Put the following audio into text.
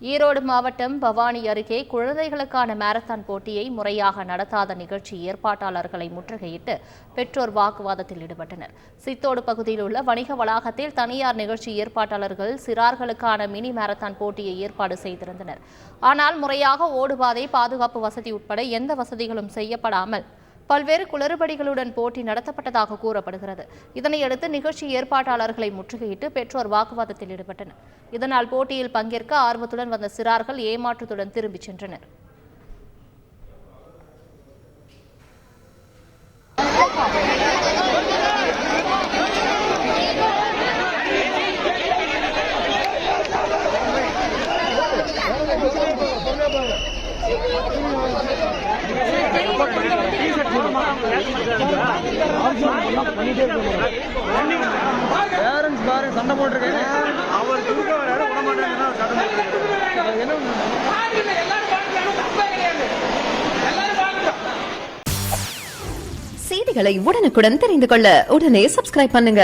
ஈரோடு மாவட்டம் பவானி அருகே குழந்தைகளுக்கான மாரத்தான் போட்டியை முறையாக நடத்தாத நிகழ்ச்சி ஏற்பாட்டாளர்களை முற்றுகையிட்டு பெற்றோர் வாக்குவாதத்தில் ஈடுபட்டனர். சித்தோடு பகுதியில் உள்ள வணிக வளாகத்தில் தனியார் நிகழ்ச்சி ஏற்பாட்டாளர்கள் சிறார்களுக்கான மினி மாரத்தான் போட்டியை ஏற்பாடு செய்திருந்தனர். ஆனால் முறையாக ஓடுபாதை பாதுகாப்பு வசதி உட்பட எந்த வசதிகளும் செய்யப்படாமல் பல்வேறு குளறுபடிகளுடன் போட்டி நடத்தப்பட்டதாக கூறப்படுகிறது. இதனையடுத்து நிகழ்ச்சி ஏற்பாட்டாளர்களை முற்றுகையிட்டு பெற்றோர் வாக்குவாதத்தில் ஈடுபட்டனர். இதனால் போட்டியில் பங்கேற்க ஆர்வத்துடன் வந்த சிறார்கள் ஏமாற்றத்துடன் திரும்பிச் சென்றனர். பேரண்ட்ஸ் பாரு சண்டை போட்டிருக்கேன் அவர் குறுக்க வராரு விட மாட்டேங்கன்னா சண்டை போட்டிருக்கேன் என்ன செய்திகளை உடனுக்குடன் தெரிந்து கொள்ள உடனே சப்ஸ்கிரைப் பண்ணுங்க.